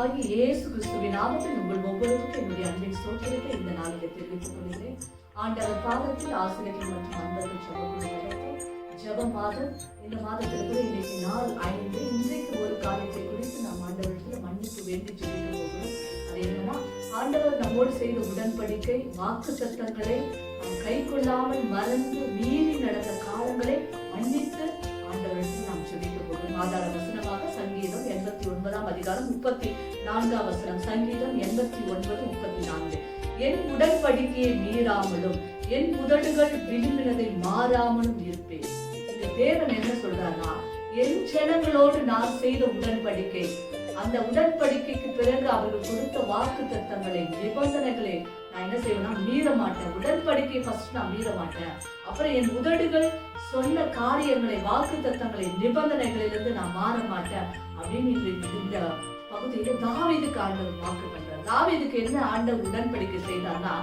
ஆண்டவராகிய இயேசு கிறிஸ்துவின் நாமத்தில் உங்கள் ஒவ்வொருவருக்கும் என்னுடைய அன்பின் சோற்றத்தை இந்த நாளிலே தெரிவித்துக் கொள்கிறேன். ஆண்டவர் பாதத்தில் ஆசிரியர்கள் மற்றும் அன்பர்கள் ஜபம் ஜபம் மாதம் இந்த மாதத்தில் கூட இன்னைக்கு நாள் ஐந்து. இன்றைக்கு ஒரு காரியத்தை குறித்து நாம் ஆண்டவரத்தில் மன்னிப்பு வேண்டி ஜெபிக்க போகிறோம். அது என்னன்னா ஆண்டவர் நம்மோடு செய்த உடன்படிக்கை வாக்கு சட்டங்களை கை கொள்ளாமல் மறந்து மீறி நடந்த காலங்களை மன்னித்து ஆண்டவர்களுக்கு நாம் ஜெபிக்க போகிறோம். ஆதார வசனமாக சங்கீதம் எண்பத்தி ஒன்பதாம் அதிகாரம் முப்பத்தி நான்காம் வசனம் சங்கீதம் எண்பத்தி ஒன்பது முப்பத்தி நான்கு. என் உடன்படிக்கையை மீறாமலும் என் உதடுகள் விரும்பினதை மாறாமலும் இருப்பேன். இந்த தேவன் என்ன சொல்றாருன்னா என் ஜனங்களோடு நான் செய்த உடன்படிக்கை அந்த உடன்படிக்கைக்கு பிறகு அவர்கள் கொடுத்த வாக்கு தத்தங்களை நிபந்தனைகளை நான் என்ன செய்வேன்னா மீற மாட்டேன் உடன்படிக்கை ஃபர்ஸ்ட் நான் மீற மாட்டேன் அப்புறம் என் உதடுகள் சொன்ன காரியங்களை வாக்கு தத்தங்களை நிபந்தனைகளிலிருந்து நான் மாற மாட்டேன் அப்படின்னு இந்த பகுதியில தாவீதுக்கு ஆண்டவர் வாக்கு பண்றார் தாவீதுக்கு என்ன ஆண்டவர் உடன்படிக்கை செய்தார்னா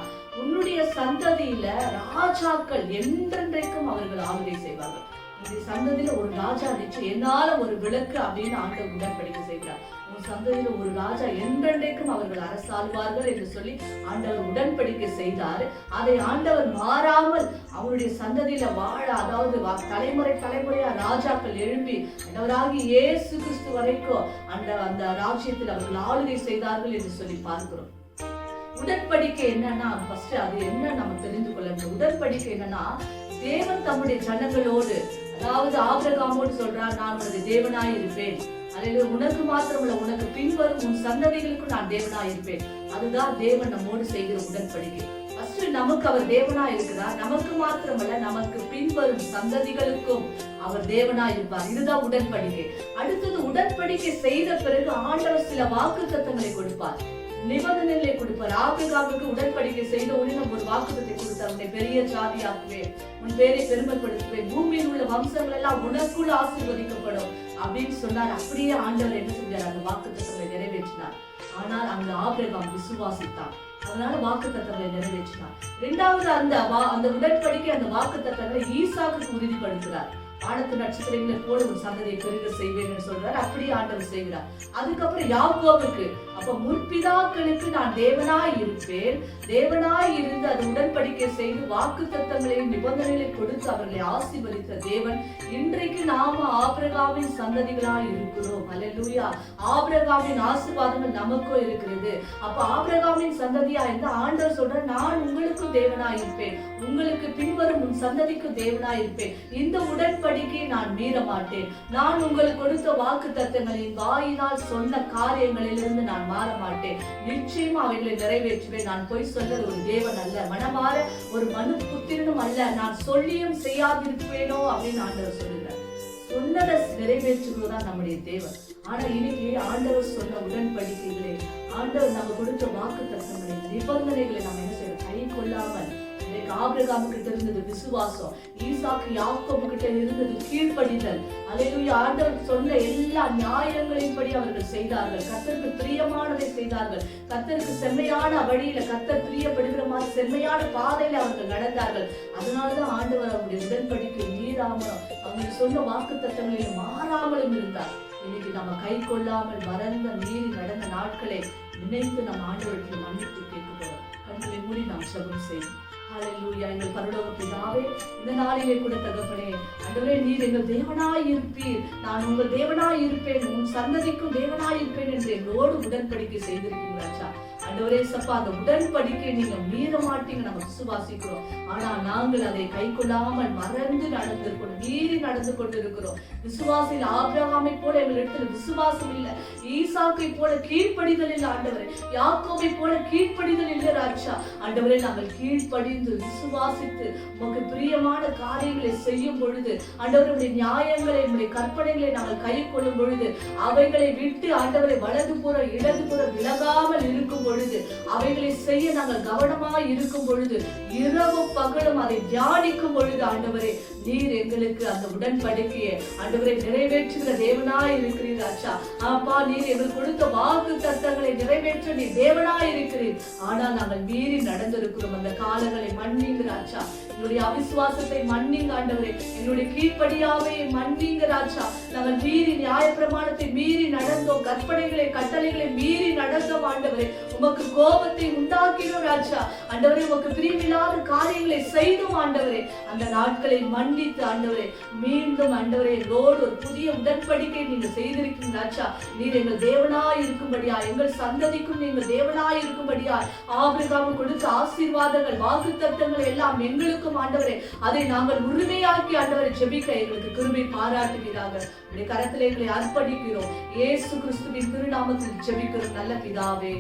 உன்னுடைய சந்ததியில ராஜாக்கள் என்றென்றைக்கும் அவர்கள் ஆளுகை செய்வார்கள். சந்ததியில ஒரு ராஜா நிச்சயம். என்னால ஒரு விளக்கு அப்படின்னு ஆண்டவர் உடன்படிக்கை செய்கிறார். உன் சந்ததியில ஒரு ராஜா என்றென்றைக்கும் அவர்கள் அரசாழ்வார்கள் என்று சொல்லி ஆண்டவர் உடன்படிக்கை செய்தார். அதை ஆண்டவர் மாறாமல் அவருடைய சந்ததியில வாழ அதாவது வா- தலைமுறை தலைமுறையா ராஜாக்கள் எழுப்பி ஆண்டவராகி இயேசு கிறிஸ்து வரைக்கும் அந்த அந்த ராஜ்யத்தில் அவர்கள் ஆளுகை செய்தார்கள் என்று சொல்லி பார்க்கிறோம். உடன்படிக்கை என்னன்னா ஃபர்ஸ்ட் அது என்ன நம்ம தெரிந்து கொள்ள வேண்டும். உடன்படிக்கை என்னன்னா தேவன் தம்முடைய ஜனங்களோடு அதாவது ஆபிரகாமோடு சொல்றார் நான் உனது தேவனாய் இருப்பேன். அல்லது உனக்கு மாத்திரமல்ல உனக்கு பின்வரும் உன் சந்ததிகளுக்கும் நான் தேவனாய் இருப்பேன். அதுதான் தேவன் நம்மோடு செய்கிற உடன்படிக்கை. ஃபர்ஸ்ட் நமக்கு அவர் தேவனா இருக்கிறார். நமக்கு மாத்திரமல்ல நமக்கு பின்வரும் சந்ததிகளுக்கும் அவர் தேவனா இருப்பார். இதுதான் உடன்படிக்கை. அடுத்தது உடன்படிக்கை செய்த பிறகு ஆண்டவர் சில வாக்கு தத்தங்களை கொடுப்பார். நிபந்தனைகளை கொடுப்பார். ஆபிரகாமுக்கு உடன்படிக்கை வாக்குத்தத்தை கொடுத்தார் பெரிய ஜாதியாக்குவேன். உன் பேரை பெருமைப்படுத்துவேன். பூமியில் உள்ள வம்சங்கள் எல்லாம் உனக்குள் ஆசீர்வதிக்கப்படும் அப்படின்னு சொன்னார். அப்படியே ஆண்டவர் என்ன செஞ்சார்? அந்த வாக்குத்தத்தங்களை நிறைவேற்றினார். ஆனால் அங்க ஆபிரகாம் விசுவாசித்தார் அதனால வாக்கு தத்தங்களை நிறைவேற்றினார். இரண்டாவது அந்த வா- அந்த உடன்படிக்கை அந்த வாக்கு தத்தங்களை ஈசாக்கு உறுதிப்படுத்துகிறார். வானத்து நட்சத்திரங்களை போல உன் சந்ததியை பெருக செய்வேன்னு சொல்றார். அப்படியே ஆண்டவர் செய்கிறார். அதுக்கப்புறம் யாக்கோவுக்கு அப்ப முற்பிதாக்களுக்கு நான் தேவனாய் இருப்பேன். தேவனாய் இருந்து அது உடன்படிக்கை செய்து வாக்கு தத்தங்களையும் நிபந்தனைகளை கொடுத்து அவர்களை ஆசிர்வதித்த தேவன் இன்றைக்கு நாம ஆபிரகாவின் சந்ததிகளாய் இருக்கிறோம். அலலூயா ஆபிரகாவின் ஆசிர்வாதங்கள் நமக்கும் இருக்கிறது. அப்ப ஆபிரகாவின் சந்ததியா இருந்த ஆண்டவர் சொல்ற நான் உங்களுக்கும் தேவனாய் இருப்பேன். உங்களுக்கு பின்வரும் உன் சந்ததிக்கு தேவனாய் இருப்பேன். இந்த உடன்படிக்கை நான் மீற மாட்டேன் நான் உங்களுக்கு கொடுத்த வாக்கு தத்தங்களின் வாயினால் சொன்ன காரியங்களிலிருந்து நான் மாற மாட்டேன் நிச்சயமா அவைகளை நிறைவேற்றுவேன். நான் போய் சொல்ல ஒரு தேவன் அல்ல. மனமாற ஒரு மனு புத்திரனும் அல்ல. நான் சொல்லியும் செய்யாதிருப்பேனோ அப்படின்னு ஆண்டவர் சொல்லுகிறார். சொன்னதை நிறைவேற்றுவதுதான் நம்முடைய தேவன். ஆனா இன்னைக்கு ஆண்டவர் சொன்ன உடன்படிக்கைகளை ஆண்டவர் நம்ம கொடுத்த வாக்கு தத்தங்களை நிபந்தனைகளை நம்ம என்ன செய்யணும்? கை கொள்ளாம ஆபிரகாமு கிட்ட இருந்தது விசுவாசம். ஈசாக்கு யாக்கோபு கிட்ட இருந்தது கீழ்ப்படிதல். அல்லேலூயா ஆண்டவர் சொன்ன எல்லா நியாயங்களின்படி அவர்கள் செய்தார்கள். கத்தருக்கு பிரியமானதை செய்தார்கள். கத்தருக்கு செம்மையான வழியில கத்தர் பிரியப்படுகிற மாதிரி செம்மையான பாதையில அவர்கள் நடந்தார்கள். அதனாலதான் ஆண்டவர் அவருடைய உடன்படிக்கை மீறாம அவங்க சொன்ன வாக்கு தத்தங்களில் மாறாமலும் இருந்தார். இன்னைக்கு நம்ம கை கொள்ளாமல் மறந்த மீறி நடந்த நாட்களை நினைத்து நம் ஆண்டவர்கள் மன்னிப்பு கேட்க போறோம். கண்களை மூடி நாம் செபம் செய்யும் ஹalleluya எங்கள் பரலோக பிதாவே இந்த நாளிலே கூட தகப்பனே ஆண்டவரே நீர் எங்கள் தேவனாய் இருப்பீர் நான் உங்கள் தேவனாய் இருப்பேன் உன் சந்ததிக்கும் தேவனாய் இருப்பேன் என்று எங்களோடு உடன்படிக்கை செய்திருக்கீங்க ஆண்டவரே சப்பா அந்த உடன்படிக்கை நீங்க மீற மாட்டீங்க நாங்க விசுவாசிக்கிறோம். ஆனா நாங்கள் அதை கை கொள்ளாமல் மறந்து நடந்திருக்கிறோம் மீறி நடந்து கொண்டிருக்கிறோம் விசுவாசில் ஆபிரகாமை போல எங்களிடத்தில் விசுவாசம் இல்லை. ஈசாக்கை போல கீழ்ப்படிதல் இல்லை ஆண்டவரே. யாக்கோவை போல கீழ்ப்படிதல் இல்லை ராஜா. ஆண்டவரே நாங்கள் கீழ்ப்படிந்து விசுவாசித்து உமக்கு பிரியமான காரியங்களை செய்யும் பொழுது ஆண்டவருடைய நியாயங்களை உடைய கற்பனைகளை நாங்கள் கை கொள்ளும் பொழுது அவைகளை விட்டு ஆண்டவரை வலது புற இடது புற விலகாமல் இருக்கும் பொழுது பொழுது அவைகளை செய்ய நாங்கள் கவனமாய் இருக்கும் பொழுது இரவு பகலும் அதை தியானிக்கும் பொழுது ஆண்டவரே நீர் எங்களுக்கு அந்த உடன்படிக்கையை ஆண்டவரை நிறைவேற்றுகிற தேவனாய் இருக்கிறீர் ஆச்சா அப்பா நீர் எங்களுக்கு கொடுத்த வாக்கு தத்தங்களை நிறைவேற்ற நீ தேவனாய் இருக்கிறீர். ஆனால் நாங்கள் மீறி நடந்திருக்கிறோம் அந்த காலங்களை மன்னிங்கிற ராஜா. எங்களுடைய அவிசுவாசத்தை மன்னிங்க ஆண்டவரே. எங்களுடைய கீழ்ப்படியாவே மன்னிங்க ராஜா. நாங்கள் மீறி நியாயப்பிரமாணத்தை மீறி நடந்தோம் கற்பனைகளை கட்டளைகளை மீறி நடந்தோம் ஆண்டவரே. உமக்கு கோபத்தை உண்டாக்கினோம் ராஜா. ஆண்டவரே உமக்கு பிரியமில்லாத காரியங்களை செய்தும் ஆண்டவரே. அந்த நாட்களை மன்னித்து ஆண்டவரே மீண்டும் ஆண்டவரே ரோடு ஒரு புதிய உடன்படிக்கை நீங்கள் செய்திருக்கும் ராஜா. நீர் எங்கள் தேவனா இருக்கும்படியா எங்கள் சந்ததிக்கும் நீங்கள் தேவனா இருக்கும்படியா ஆபிரகாம் கொடுத்த ஆசீர்வாதங்கள் வாக்கு தத்தங்கள் எல்லாம் எங்களுக்கும் ஆண்டவரே. அதை நாங்கள் உரிமையாக்கி ஆண்டவரை ஜெபிக்க எங்களுக்கு கிருபை பாராட்டுவீராக. உடைய கரத்திலே எங்களை அர்ப்பணிக்கிறோம். இயேசு கிறிஸ்துவின் திருநாமத்தில் ஜெபிக்கிறோம். நல்ல பிதாவே.